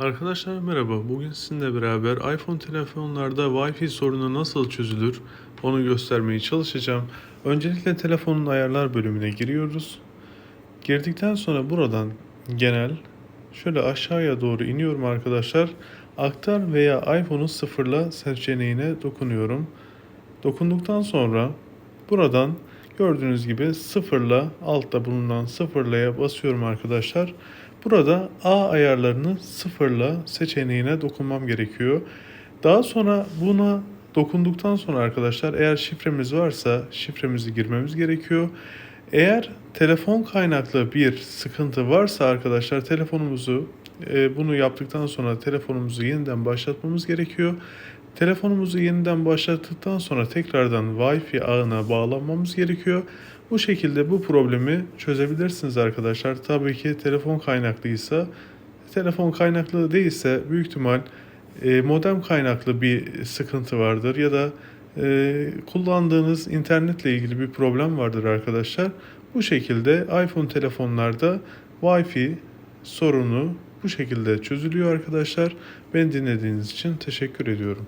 Arkadaşlar merhaba. Bugün sizinle beraber iPhone telefonlarda Wi-Fi sorunu nasıl çözülür onu göstermeye çalışacağım. Öncelikle telefonun ayarlar bölümüne giriyoruz. Girdikten sonra buradan genel şöyle aşağıya doğru iniyorum arkadaşlar. Aktar veya iPhone'u sıfırla seçeneğine dokunuyorum. Dokunduktan sonra buradan gördüğünüz gibi sıfırla altta bulunan sıfırlaya basıyorum arkadaşlar. Burada A ayarlarını sıfırla seçeneğine dokunmam gerekiyor. Daha sonra buna dokunduktan sonra arkadaşlar eğer şifremiz varsa şifremizi girmemiz gerekiyor. Eğer telefon kaynaklı bir sıkıntı varsa arkadaşlar telefonumuzu e, bunu yaptıktan sonra telefonumuzu yeniden başlatmamız gerekiyor. Telefonumuzu yeniden başlattıktan sonra tekrardan Wi-Fi ağına bağlanmamız gerekiyor. Bu şekilde bu problemi çözebilirsiniz arkadaşlar. Tabii ki telefon kaynaklıysa, telefon kaynaklı değilse büyük ihtimal e, modem kaynaklı bir sıkıntı vardır ya da e, kullandığınız internetle ilgili bir problem vardır arkadaşlar. Bu şekilde iPhone telefonlarda Wi-Fi sorunu bu şekilde çözülüyor arkadaşlar. Beni dinlediğiniz için teşekkür ediyorum.